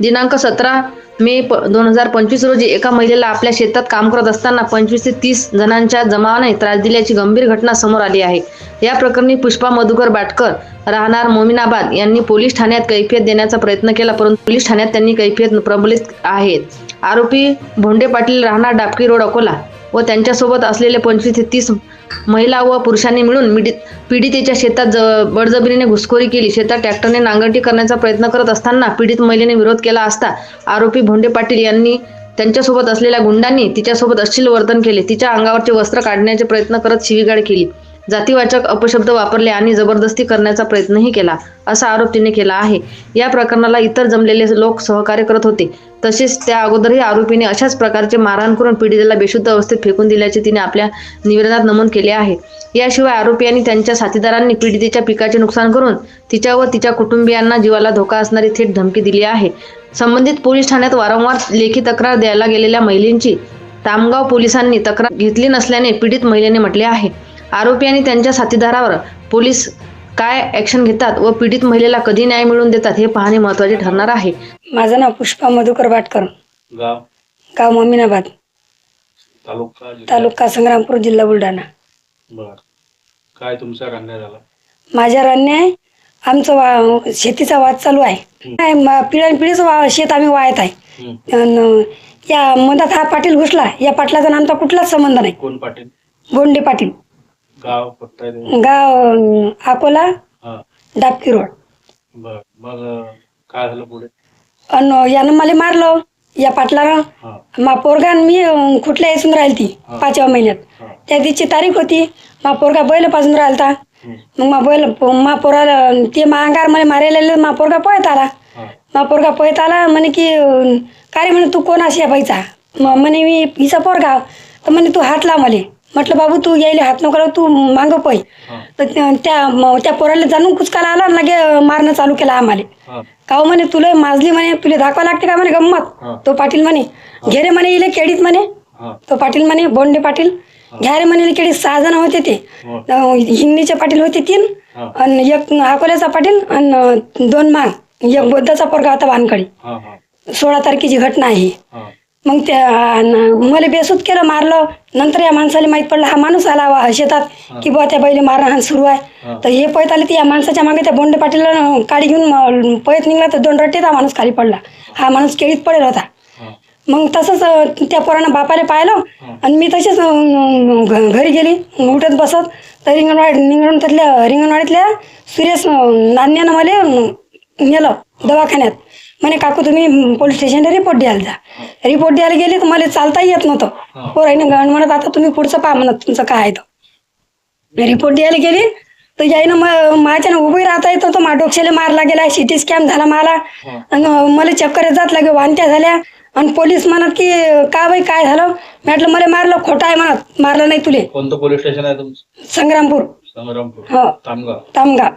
दिनांक सतरा मे प दोन हजार पंचवीस रोजी एका महिलेला आपल्या शेतात काम करत असताना पंचवीस ते तीस जणांच्या जमावाने त्रास दिल्याची गंभीर घटना समोर आली आहे. या प्रकरणी पुष्पा मधुकर बाटकर राहणार मोमिनाबाद यांनी पोलीस ठाण्यात कैफियत देण्याचा प्रयत्न केला परंतु पोलीस ठाण्यात त्यांनी कैफियत प्रबलित आहेत आरोपी भोंडे पाटील राहणार डापकी रोड अकोला व त्यांच्यासोबत असलेले पंचवीस ते तीस महिला व पुरुषांनी मिळून मिडित पीडितेच्या शेतात ज- बळजबरीने घुसखोरी केली. शेतात ट्रॅक्टरने नांगरटी करण्याचा प्रयत्न करत असताना पीडित महिलेने विरोध केला असता आरोपी भोंडे पाटील यांनी त्यांच्यासोबत असलेल्या गुंडांनी तिच्यासोबत अश्लील वर्तन केले. तिच्या अंगावरचे वस्त्र काढण्याचे प्रयत्न करत शिवीगाळ केली. जातीवाचक अपशब्द वापरले आणि जबरदस्ती करण्याचा प्रयत्नही केला असा आरोप तिने केला आहे. या प्रकरणाला इतर जमलेले लोक सहकार्य करत होते. तसेच त्या अगोदरही आरोपीने अशाच प्रकारचे मारहाण करून पीडितेला बेशुद्ध अवस्थेत फेकून दिल्याचे तिने आपल्या निवेदनात नमूद केले आहे. याशिवाय आरोपी आणि त्यांच्या साथीदारांनी पीडितेच्या पिकाचे नुकसान करून तिच्या व तिच्या कुटुंबियांना जीवाला धोका असणारी थेट धमकी दिली आहे. संबंधित पोलीस ठाण्यात वारंवार लेखी तक्रार द्यायला गेलेल्या महिलेंची तामगाव पोलिसांनी तक्रार घेतली नसल्याने पीडित महिलेने म्हटले आहे. आरोपी आणि त्यांच्या साथीदारावर पोलीस काय ऍक्शन घेतात व पीडित महिलेला कधी न्याय मिळवून देतात हे पाहणे महत्त्वाचे ठरणार आहे. माझं नाव पुष्पा मधुकर बाटकर गाव? गाव ममिनाबाद. तालुका संग्रामपूर जिल्हा बुलढाणा. बर. काय तुमचा अन्याय झाला? माझ्या अन्याय? आमचं वा शेतीचा वाद चालू आहे. काय म- पिढ्यानपिढीचं वा शेत आम्ही वाहत आहे. अन या मधात हा पाटील घुसला. या पाटलाचा आणि आमचा कुठलाच संबंध नाही. कोण पाटील? बोंडे पाटील. गाव पत्ता आहे? गाव अं, अकोला हा. डाबकी रोड. बर. मग अं, काय झालं पुढे? अन यानं मला मारलं या पाटलानं हा. मा पोरगा आणि मी अं, कुठल्या यासून राहिली ती. पाचव्या महिन्यात. हा. त्या दिवशी तारीख होती. मा पोरगा बैल पाजून राहिलता. हम्म. मग मा बैल मा पोराला ते मा अंगार मला मारायला मा पोरगा पळत आला. हा. मा पोरगा पळत आला. म्हणे की अं, काय रे म्हणे तू कोण अशी आहे बाईचा? म- म्हणे मी हिचा पोरगा. तर म्हणे तू हात लाव मले. म्हटलं बाबू तू यायला हात नको लावू, तू मांग पै तर त्या- त्या पोराला जाणून कुचकाला आला आणि लगे मारणं चालू केला आम्हाला. हा. काव म्हणे तुला माजली म्हणे तुला दाखवा लागते का म्हणे हा. गंमत तो पाटील म्हणे घे रे म्हणे इले केडीत म्हणे. हा. तो पाटील म्हणे बोंडे पाटील. घ्या रे म्हणे केडी सहा जण होते ते. हो. अं, हिंगणीचे पाटील होते तीन हा. आणि एक अकोल्याचा पाटील आणि दोन मांग. एक बोद्धाचा पोरगा होता वानकडे हा हा. सोळा तारखेची घटना आहे ही. मग त्या मला बेसूत केलं मारलं. नंतर या माणसाला माहीत पडलं हा माणूस आला वा शेतात की बुवा त्या बैले मारहाण सुरू हा. आहे तर हे पळत आले ते या माणसाच्या मागे त्या बोंडे पाटीलला काडी घेऊन पळत निघला तर दोन रट्टे हा माणूस खाली पडला. हा माणूस केळीत पडेल होता. मग तसंच त्या पोरानं बापाला पाहिलं आणि मी तशीच घ- घरी गेली उठत बसत. तर रिंगणवाडी निंगण त्यातल्या रिंगणवाडीतल्या सुरेश नान्यानं मला नेलं दवाखान्यात. म्हणे काकू तुम्ही पोलीस स्टेशनला रिपोर्ट द्यायला जा. रिपोर्ट द्यायला गेली तर मला चालता येत नव्हतं. पोराईनं गण म्हणत आता तुम्ही पुढचं पहा म्हणत तुमचं काय आहे तर रिपोर्ट द्यायला गेली तर यायनं मग माझ्यानं उभी राहता येतं तर मा डोक्याला मारला गेला सिटी स्कॅम झाला मला. मला चक्कर जात लागे वांत्या झाल्या. आणि पोलीस म्हणत की का बाई काय झालं? म्हटलं मला मारलं खोटं आहे म्हणत. मारलं नाही तुले. कोणतं पोलीस स्टेशन आहे तुमचं? संग्रामपूर. संग्रामपूर. हो. तामगाव. तामगा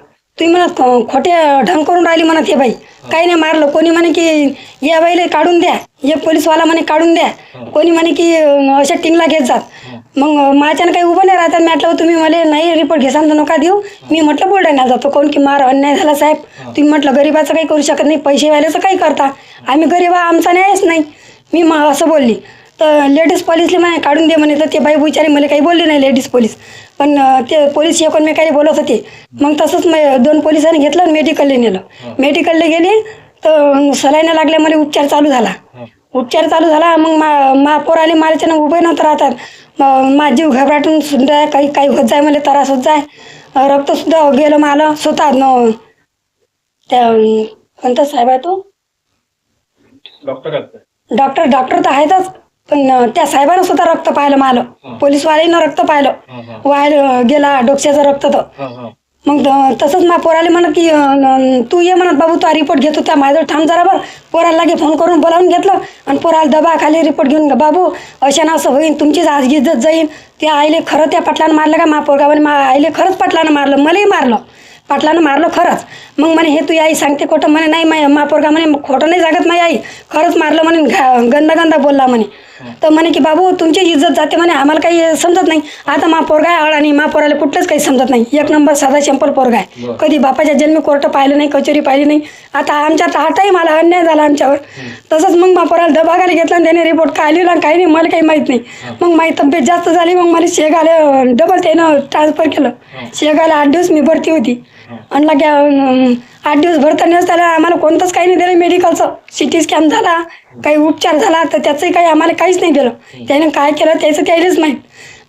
तुम्ही म्हणत खोटे ढंग करून राहिली म्हणत हे बाई. काही नाही मारलं कोणी म्हणे की या बाईला काढून द्या. एक पोलीसवाला म्हणे काढून द्या. कोणी म्हणे की अं, अशा टिंगला घेत जात मग माझ्यानं काही उभं नाही राहतात म्हटलं तुम्ही मला नाही रिपोर्ट घेसान तर नका देऊ. मी म्हटलं बुलढाण्याला जातो. कोण की मार अन्याय झाला साहेब. तुम्ही म्हटलं गरीबाचं काही करू शकत नाही पैसेवाल्याचं काही करता. आम्ही गरीब आहे, आमचा न्यायच नाही. मी मग असं बोलली. तर लेडीज पोलीसले म्हणे काढून दे म्हणे तर ते बाई बिचारी मला काही बोलले नाही लेडीज पोलीस. पण ते पोलीस एकूण मी काही बोलत होते. मग तसंच मी दोन पोलिसांनी घेतलं आणि मेडिकलला नेलं. मेडिकलला गेली तर सलाईनं लागल्या मला उपचार चालू झाला. उपचार चालू झाला मग मा पोर आले माझ्याच्यानं उभे नव्हतं राहतात म- माझा जीव घबराटून सुद्धा काही काही होत जाय मला त्रास होत जाय. रक्तसुद्धा गेलं मला स्वतः न त्या कोणता साहेब आहे तो? डॉक्टर? डॉक्टर डॉक्टर तर आहेतच. पण त्या साहेबानं सुद्धा रक्त पाहिलं मला. पोलीसवाल्यानं रक्त पाहिलं. वायर गेला डोक्याचं रक्त तर मग तसंच मा पोराले म्हणत की तू ये म्हणत बाबू तू रिपोर्ट घेतो त्या माझ्यावर थांब जरा बरं. पोराला लागे फोन करून बोलावून घेतलं आणि पोराला दबा खाली रिपोर्ट घेऊन बाबू अशानं असं होईन तुमचीच आज इज्जत जाईन. ते आईले खरं त्या पाटलानं मारलं का? मा पोरगावाने मा आईले खरंच पाटलानं मारलं. मलाही मारलं. पाटलानं मारलं खरंच. मग म्हणे हे तू आई सांगते खोटं. म्हणे नाही मा मा पोरगा म्हणे खोटं नाही जागत माझी आई. खरंच मारलं म्हणे घा- गंदा गंदा बोलला म्हणे. तर म्हणे की बाबू तुमची इज्जत जाते म्हणे. आम्हाला काही समजत नाही. आता मा पोरगा आहे आळ आणि मा पोराला कुठलंच काही समजत नाही. एक नंबर साधा सिंपल पोरगा आहे. कधी बापाच्या जन्मी कोर्ट पाहिलं नाही कचोरी पाहिली नाही. आता आमच्या हातही मला अन्याय झाला आमच्यावर. तसंच मग मा पोराला दबागायला घेतला आणि त्याने रिपोर्ट काय लिहिला काही नाही मला काही माहीत नाही. मग माझी तब्येत जास्त झाली मग मला शेगाला डबल त्यानं ट्रान्सफर केलं. शेगाला आठ दिवस मी भरती होती. आणला की आठ दिवस भरतानाच त्याला आम्हाला कोणतंच काही नाही दिलं मेडिकलचं सी टी स्कॅन झाला काही उपचार झाला तर त्याचंही काही आम्हाला काहीच नाही दिलं. त्याने काय केलं त्याचं त्यालाच माहीत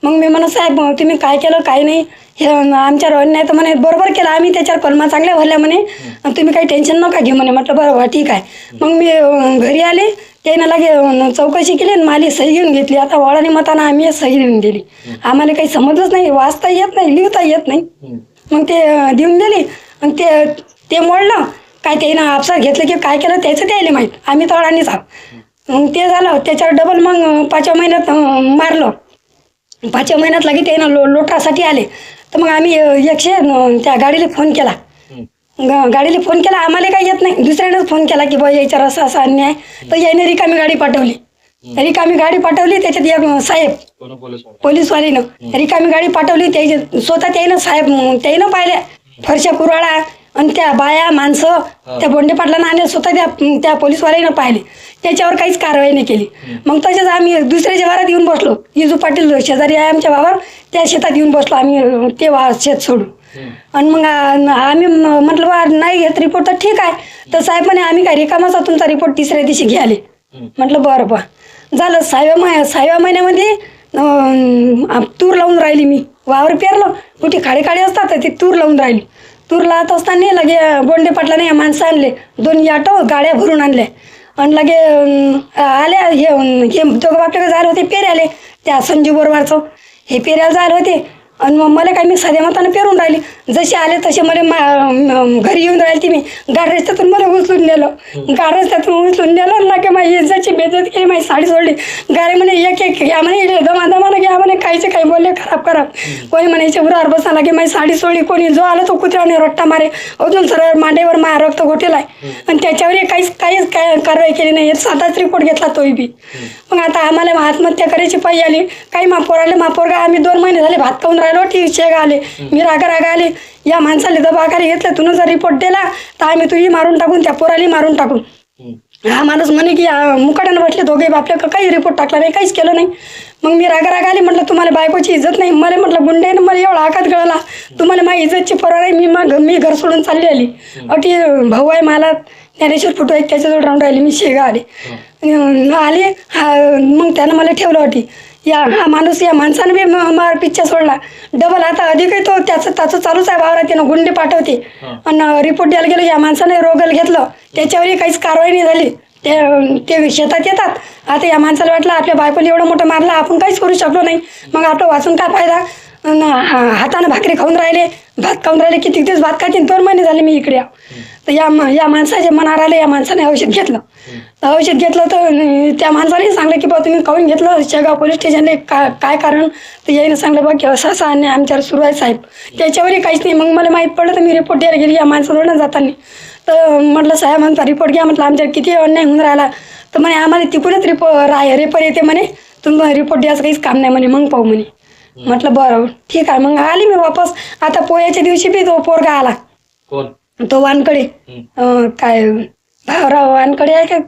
मग मी म्हणत साहेब तुम्ही काय केलं काय नाही. हे आमच्यावर अन्याय तर म्हणे बरोबर केलं. आम्ही त्याच्यावर कलमा चांगल्या भरल्या म्हणे. तुम्ही काही टेन्शन नका घेऊ म्हणे. म्हटलं बरं ठीक आहे. मग मी घरी आले. त्यानं लागे चौकशी केली आणि माली सही घेऊन घेतली. आता वळाने मताना आम्ही सही देऊन दिली. आम्हाला काही समजलंच नाही. वाचता येत नाही लिहिता येत नाही. मग ते देऊन दिली. आणि ते ते मोडलं. काय त्यानं आपसात घेतलं की काय केलं त्याचं त्याला माहीत. आम्ही तळानेच आहोत मग ते झालं. त्याच्यावर डबल मग पाचव्या महिन्यात मारलं. पाचव्या महिन्यात लागे त्यानं लो लोटासाठी आले. तर मग आम्ही एकशे त्या गाडीला फोन केला. ग- गाडीला फोन केला. आम्हाला काही येत नाही. दुसऱ्यानेच फोन केला की बा याच्यावर असा असा अन्याय. तर याने रिकामी गाडी पाठवली. रिकामी गाडी पाठवली त्याच्यात एक साहेब पोलीसवालीनं रिकामी गाडी पाठवली त्याचे स्वतः त्यानं साहेब त्यानं पाहिल्या. फरशा कुराळा आणि त्या बाया माणसं त्या बोंडे पाटलांना आणि स्वतः त्या त्या पोलीसवाल्यानं पाहिले. त्याच्यावर काहीच कारवाई नाही केली. मग तसेच आम्ही दुसऱ्याच्या वावरात येऊन बसलो. इजू पाटील शेजारी आहे आमच्या वावर त्या शेतात येऊन बसलो आम्ही ते वा शेत सोडून. आणि मग आम्ही म्हटलं बा नाही घेत रिपोर्ट तर ठीक आहे. तर साहेब म्हणे आम्ही काय रिकामाचा तुमचा रिपोर्ट तिसऱ्या दिवशी घ्याले म्हटलं बरं बा झालं सहाव्या मह सहाव्या महिन्यामध्ये तूर लावून राहिली मी. वावर पेरलं. कुठे खाडे खाडे असतात तर ते तूर लावून राहिली. तूर लावत असताना लगे बोंडे पाटलाने या माणसं आणले. दोन ऑटो गाड्या भरून आणल्या. आणि लगे आल्या हे हे दोघं आपल्याकडे जायला होते पेऱ्याले. त्या संजीव बरोबरचं हे पेऱ्याला जायला होते. आणि मग मला काय मी साध्या मतानं पेरून राहिली. जसे आले तसे मला मा- घरी येऊन राहिली ती मी. गाड रस्त्यातून मला उचलून नेलं. गाड रस्त्यातून उचलून नेलं ना की माझी इज्जतची बेजत केली माझी साडी सोडली. गाडी म्हणे एक एक घ्या म्हणे दमा दमानं घ्या म्हणे काहीचे काही बोलले खराब खराब कोणी म्हणे याच्या उरावर बसला की माझी साडी सोडली. कोणी जो आला तो कुत्र्याने रट्टा मारे. अजून सरळ मांडेवर मा रक्त घोटेला आहे आणि त्याच्यावर काहीच काहीच काय कारवाई केली नाही. साधाच रिपोर्ट घेतला तोही बी. मग आता आम्हाला आत्महत्या करायची पायी आली. काही मापोर आले मापोरगा आम्ही दोन महिने झाले भात खाऊन राहिलो. टी शेग आले. मी रागा रागा आले. या माणसाला दबाखाली घेतलं तुनं जर रिपोर्ट दिला तर आम्ही तुझी मारून टाकून त्या पोराली मारून टाकून. हा माणूस म्हणे की मुकाट्यानं बसले दोघे बापले काही रिपोर्ट टाकला नाही काहीच केलं नाही. मग मी रागा रागा आली म्हटलं तुम्हाला बायकोची इज्जत नाही. मला म्हटलं गुंड्यानं मला एवढा आकात गळला. तुम्हाला माझी इज्जतची परवा नाही मी मग मी घर सोडून चालली आली. अटी भाऊ आहे मला ज्ञानेश्वर फुटू एक त्याच्याजवळ राहून राहिली मी शेगा आले आले हा मग त्यानं मला ठेवलं होती. या हा माणूस या माणसानं बी म- मार पिच्चा सोडला. डबल आता अधिकही तो त्याचं त्याचं चालूच आहे वावरात त्यानं गुंडे पाठवते आणि रिपोर्ट द्यायला गेलं या माणसाने रोगल घेतलं. त्याच्यावरही काहीच कारवाई नाही झाली. ते ते शेतात येतात. आता या माणसाला वाटलं आपल्या बायकोला एवढं मोठं मारलं आपण काहीच करू शकलो नाही. मग आपलं वाचून काय फायदा? ना हा- हातानं भाकरी खाऊन राहिले भात खाऊन राहिले किती दिवस भात खातील दोन महिने झाले मी इकडे तर या म- या माणसाच्या मनावर आले या माणसाने औषध घेतलं. तर औषध घेतलं तर त्या माणसाने सांगलं की बा तुम्ही खाऊन घेतलं शेगाव पोलीस स्टेशनला का काय कारण? तर याने सांगलं बा की असं असं आमच्यावर सुरू आहे साहेब. त्याच्यावरही काहीच नाही. मग मला माहीत पडलं तर मी रिपोर्ट द्यायला गेली या माणसाजवळ जाताना. तर म्हटलं साहेब म्हणता रिपोर्ट घ्या म्हटलं आमच्यावर किती अन्याय होऊन राहिला. तर म्हणे आम्हाला तिकडूनच रिपो राय रेपर येते म्हणे. तुम्हाला रिपोर्ट द्यायचं काहीच काम नाही म्हणे मग पाहू म्हणे. म्हटलं बरं ठीक आहे. मग आली मी वापस. आता पोयाच्या दिवशी बी तो पोरगा आला. कोण? तो वानकडे अं, काय भावराव वानकडे आहे का?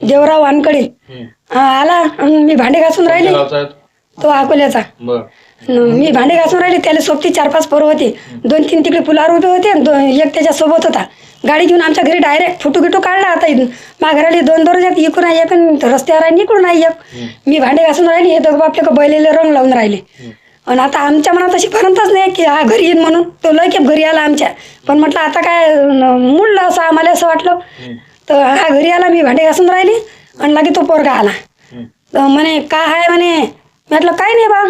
देवराव वानकडे हा, आला. अन् मी भांडे घासून राहिले. गावचा? तो अकोल्याचा. बर. मी भांडे घासून राहिले त्याला सोबती चार पाच पोरं होते. दोन तीन तिकडे पुलावर उभे होते आणि दोन एक त्याच्या सोबत होता. गाडी घेऊन आमच्या घरी डायरेक्ट फोटो गिटो काढला आता इथून. माघाराली दोन दोन आहेत इकडून आहे आणि रस्त्यावर आहे इकडून आहे एक. मी भांडे घासून राहिले हे दोघं आपल्या बैलेले रंग लावून राहिले. आणि आता आमच्या मनात अशी भरतच नाही की हा घरी येईन म्हणून. तो लय खेप घरी आला आमच्या. पण म्हटलं आता काय मुडलं असं आम्हाला असं वाटलं. तर हा घरी आला मी भांडे घासून राहिले आणि लागे तो पोरगा आला. तर म्हणे काय आहे म्हणे. म्हटलं काय नाही बा.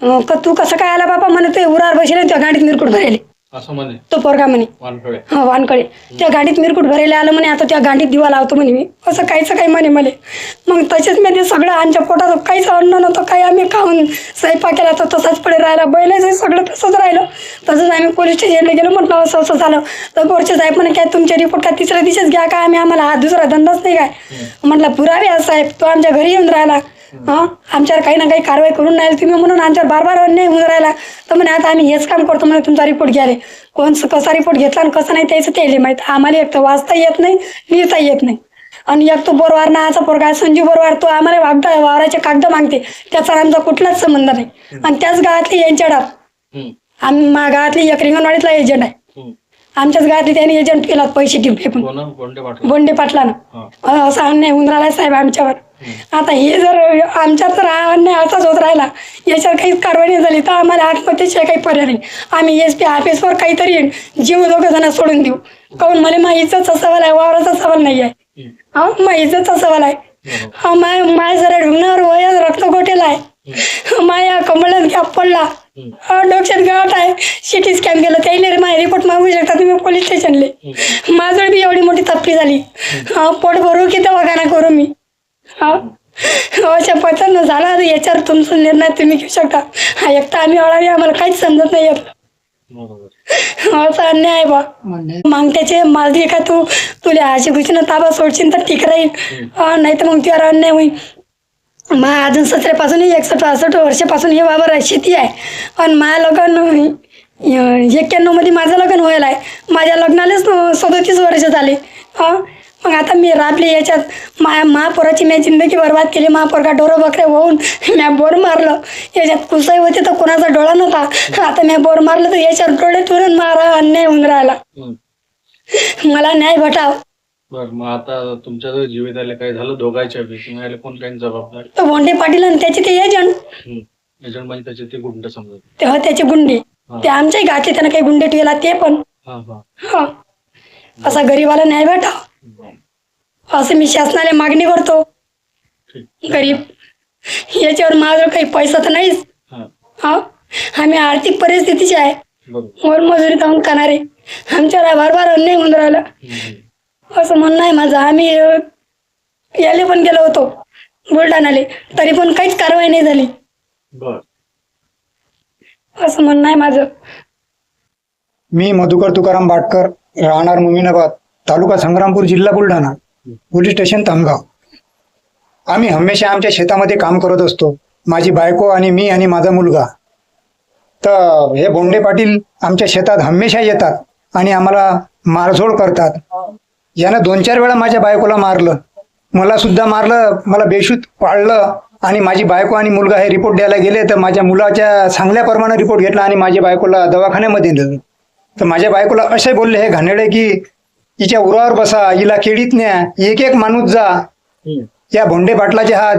अं, क तू कसं काय आला बाबा म्हणे ते उरावर बसले त्या गाडीत मिरकूट भरेले. असं म्हणे? तो पोरगा म्हणे. हा वानकडे त्या गाडीत मिरकूट भरायला आलं म्हणे आता त्या गाडीत दिवा लावतो म्हणे मी. असं काहीच काही म्हणे मले. मग तसेच मी ते सगळं आमच्या पोटात काहीच अन्न नव्हतं काही आम्ही खाऊन स्वयंपाक केला तर तसाच पुढे राहिला. बैलाचं सगळं तसंच राहिलं. तसंच आम्ही पोलीस स्टेशनला गेलो म्हटलं असं असं झालं. तर पोरचे साहेब म्हणे काय तुमचे रिपोर्ट काय तिसऱ्या दिवशीच घ्या काय आम्ही आम्हाला हा दुसरा धंदाच नाही काय. म्हटलं पुरावे आहे साहेब तो आमच्या घरी येऊन राहिला. हां? आमच्यावर काही ना काही कारवाई करून नाही तुम्ही म्हणून आमच्यावर बार बार अन्याय होऊन राहिला. तर म्हणे आता आम्ही हेच काम करतो म्हणे तुमचा रिपोर्ट घ्याले कोण कसा रिपोर्ट घेतला आणि कसं नाही त्याचं त्याला माहीत. आम्हाला एक तर वाचता येत नाही लिहिता येत नाही. आणि एक तो बोरवार नावाचा पोरगा आहे, संजू बोरवार तो आम्हाला वागदा वावराचे कागद मागते. त्याचा आमचा कुठलाच संबंध नाही. आणि त्याच गावातली यांच्या डाब आम्ही मा गावातली एक रिंगणवाडीतला एजंट आहे. आमच्याच गावातली त्यांनी एजंट केला पैसे घेऊन फेकून पाटील. बोंडे पाटलानं. हा. असा अन्याय होऊन राहिला साहेब आमच्यावर. आता हे जर आमच्यात जर हा अन्याय असाच होत राहिला याच्यावर काहीच कारवाई नाही झाली तर आम्हाला आत्महत्येशिवाय काही पर्याय नाही. आम्ही एस पी ऑफिसवर काहीतरी जीव दोघं जण सोडून देऊ. काऊन मला माहीचाच सवाल आहे वावराचा सवाल नाही आहे. हा? मा इज्जतचा सवाल आहे. हा माय माय जरा ढुंगणावर वयात रक्त गोटेला आहे. माया कमळात गॅप पडला. हा डोक्यात गाठ आहे. सिटी स्कॅन केलं त्याने माझे रिपोर्ट मागू शकता तुम्ही पोलीस स्टेशनले माझं बी एवढी मोठी तप्पी झाली. पोट भरू की दवाखाना करू मी? हा अशा पद्धतीनं झाला याच्यावर तुमचा निर्णय तुम्ही घेऊ शकता. हा एकटा आम्ही अळावी आम्हाला काहीच समजत नाही येत. अन्याय आहे बा मग त्याचे मालदी का तू? तुला अशी खुशीनं ताबा सोडशील तर ठीक राहील. नाही तर मग तुझ्यावर अन्याय होईल. मा अजून सतरापासून एकसष्ट पासष्ट वर्षापासून हे आहे शेती आहे. आणि माझं लग्न एक्क्याण्णवमध्ये माझं लग्न व्हायला आहे. माझ्या लग्नालाच सदोतीस वर्ष झाले. हां मग आता मी राबले याच्यात. मा महापोराची मी जिंदगी बरबाद केली. महापोरगा डोरं बकऱ्या होऊन म्या बोर मारलं. याच्यात कुसाई होते तर कोणाचा डोळा नव्हता. आता मी बोर मारलं तर याच्यावर डोळे तुरून मारा अन्याय होऊन राहिला. मला न्याय भेटाव. बर मग आता तुमच्या जर जीविताला काही झालं? दोघांच्या बी. तुम्हाला कोण काही जबाबदारी? तो भोंडे पाटील आणि त्याचे ते एजंट. एजंट म्हणजे त्याचे ते गुंड समजत तेव्हा त्याचे गुंडे. ते आमच्याही घातले त्यानं काही गुंडे ठेवला ते पण. हा हा. हा. असा गरीबाला न्याय भेटाव. असं मी शासनाला मागणी करतो. गरीब याच्यावर माझं काही पैसा तर नाहीच. हा. हा? आम्ही आर्थिक परिस्थितीचे आहे. बरोबर. वर मजुरी जाऊन खाणारे. आमच्यावर बार अन्याय होऊन राहिला. असं म्हणणं आहे माझं. आम्ही याले पण गेलो होतो. बुलढाणाले तरी पण काहीच कारवाई नाही झाली. असं म्हणणं आहे माझं. मी मधुकर तुकाराम बाटकर राहणार मुमिनाबाद तालुका संग्रामपूर जिल्हा बुलढाणा पोलीस स्टेशन तामगाव. आम्ही हमेशा आमच्या शेतामध्ये काम करत असतो. माझी बायको आणि मी आणि माझा मुलगा. तर हे बोंडे पाटील आमच्या शेतात हमेशा येतात आणि आम्हाला मारझोड करतात. यानं दोन चार वेळा माझ्या बायकोला मारलं. मला सुद्धा मारलं मला बेशुद्ध पाळलं आणि माझी बायको आणि मुलगा हे रिपोर्ट द्यायला गेले तर माझ्या मुलाच्या सांगल्याप्रमाणे रिपोर्ट घेतला आणि माझ्या बायकोला दवाखान्यामध्ये नेलं. तर माझ्या बायकोला असे बोलले हे घाणेडे की हिच्या उरावर बसा हिला केडीत न्या एक एक माणूस जा. या भोंडे पाटलाचे हा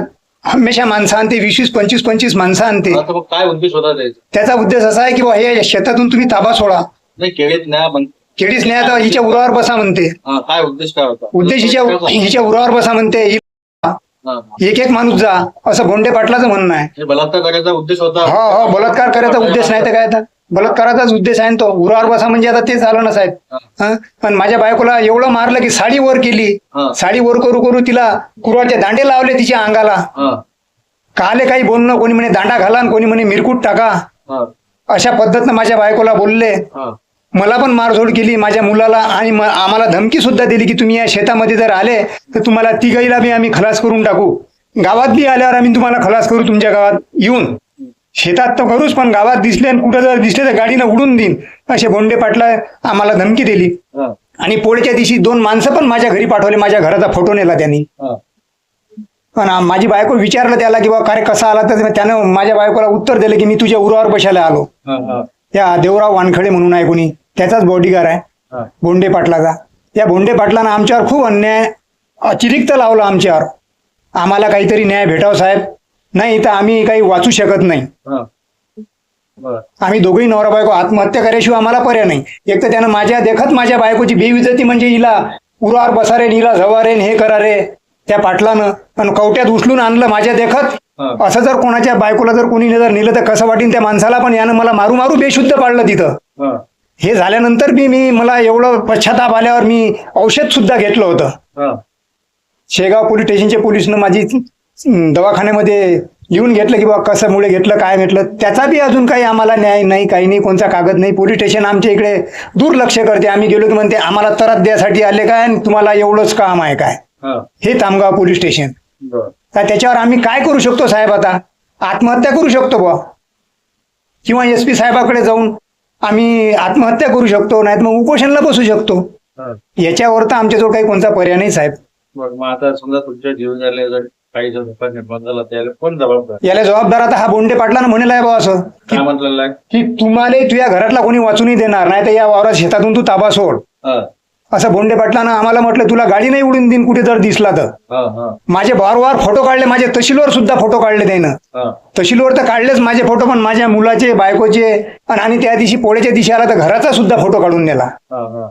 हमेशा माणसं आणते वीस वीस पंचवीस पंचवीस माणसं आणते. आता मग काय उद्देश होता त्याचा? त्याचा उद्देश असा आहे की हे शेतातून तुम्ही ताबा सोडा. नाही केळीत केडीच न्या तर हिच्या उरावर बसा म्हणते. हा, काय उद्देश काय होता? उद्देश हिच्या हिच्या उरावर बसा म्हणते हि- हा, हा. एक एक माणूस जा. असं भोंडे पाटलाचं म्हणणं आहे. हे बलात्कार करायचा उद्देश होता? हो हो बलात्कार करायचा उद्देश नाही तर काय आता? बलात्काराचाच उद्देश आहे तो. उरावर बसा म्हणजे आता ते झालं ना साहेब? पण माझ्या बायकोला एवढं मारलं की साडी वर केली. साडी वर करू करू तिला कुराचे दांडे लावले तिच्या अंगाला. काले काही बोलणं कोणी म्हणे दांडा घाला आणि कोणी म्हणे मिरकूट टाका. अशा पद्धतीनं माझ्या बायकोला बोलले. मला पण मारझोड केली माझ्या मुलाला आणि आम्हाला धमकी सुद्धा दिली की तुम्ही या शेतामध्ये जर आले तर तुम्हाला तिघईला बी आम्ही खलास करून टाकू. गावात बी आल्यावर आम्ही तुम्हाला खलास करू तुमच्या गावात. येऊन. शेतात तर करूच पण गावात दिसले आणि कुठं जर दिसले तर गाडीनं उडून देईन. असे बोंडे पाटला आम्हाला धमकी दिली. हा, आणि पोळच्या दिवशी दोन माणसं पण माझ्या घरी पाठवले माझ्या घराचा फोटो नेला त्यांनी. हा. पण आ- माझी बायको विचारलं त्याला की बा काय कसा आला? तर त्यानं माझ्या बायकोला उत्तर दिलं की मी तुझ्या उरावर बसायला आलो. हा, हा, त्या देवराव वानखडे म्हणून आहे कोणी. त्याचाच बॉडीगार आहे. हा. बोंडे पाटलाचा. त्या बोंडे पाटलानं आमच्यावर खूप अन्याय अतिरिक्त लावला आमच्यावर. आम्हाला काहीतरी न्याय भेटाव साहेब. नाही तर आम्ही काही वाचू शकत नाही. हा. बर. आम्ही दोघेही नवरा बायको आत्महत्या करायशिवाय आम्हाला पर्याय नाही. एक तर त्यानं माझ्या देखत माझ्या बायकोची बेविजती म्हणजे हिला उरावर बसारे हिला झवारे हे करारे त्या पाटलानं. पण कवट्यात उचलून आणलं माझ्या देखत. हा. असं जर कोणाच्या बायकोला जर कोणी जर नेलं तर कसं वाटेल त्या माणसाला पण यानं मला मारू मारू बेशुद्ध पाडलं तिथं. हा. हे झाल्यानंतर बी मी मला एवढं पश्चाताप आल्यावर मी औषध सुद्धा घेतलं होतं. हा. शेगाव पोलीस स्टेशनच्या पोलिसनं माझी दवाखान्यामध्ये लिहून घेतलं की बाबा कसं मुळे घेतलं काय घेतलं त्याचा बी अजून काही आम्हाला न्याय नाही काही नाही कोणता कागद नाही. पोलीस स्टेशन आमच्या इकडे दुर्लक्ष करते. आम्ही गेलो की म्हणते आम्हाला त्रास द्यासाठी आले काय आणि तुम्हाला एवढंच काम आहे काय? हा. हे तामगाव पोलीस स्टेशन का त्याच्यावर आम्ही काय करू शकतो साहेब आता? आत्महत्या करू शकतो बुवा. किंवा एस पी साहेबाकडे जाऊन आम्ही आत्महत्या करू शकतो नाहीत मग उपोषणला बसू शकतो. याच्यावर तर आमच्याजवळ काही कोणता पर्याय नाही साहेब. मग आता समजा तुमच्या जीवन झाले काही निर्माण झाला त्याला कोण जबाबदार याला जबाबदार आता हा बोंडे पाटलानं म्हणेल आहे बा असं. की काय म्हटलेलं आहे? की तुम्हाला तुझ्या घरातला कोणी वाचूनही देणार नाही तर या वावरात शेतातून तू ताबा सोड. हा. असं बोंडे पाटलानं आम्हाला म्हटलं तुला गाडी नाही उडून देईन कुठे जर दिसला तर. हा हा. माझे वारंवार फोटो काढले माझे तहसीलवर सुद्धा फोटो काढले त्यानं. हा. तहसीलवर तर काढलेच माझे फोटो पण माझ्या मुलाचे बायकोचे आणि आणि त्या दिवशी पोळ्याच्या दिवशी आला तर घराचा सुद्धा फोटो काढून नेला. हा हा.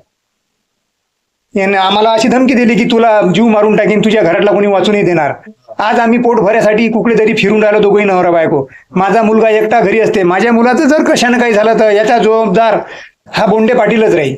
याने आम्हाला अशी धमकी दिली की तुला जीव मारून टाकीन तुझ्या घरातला कोणी वाचूनही देणार. आज आम्ही पोट भरायसाठी कुकडे तरी फिरून राहिलो दोघंही नवरा बायको. माझा मुलगा एकटा घरी असते. माझ्या मुलाचं जर कशानं काही झालं तर याचा जबाबदार हा बोंडे पाटीलच राहील.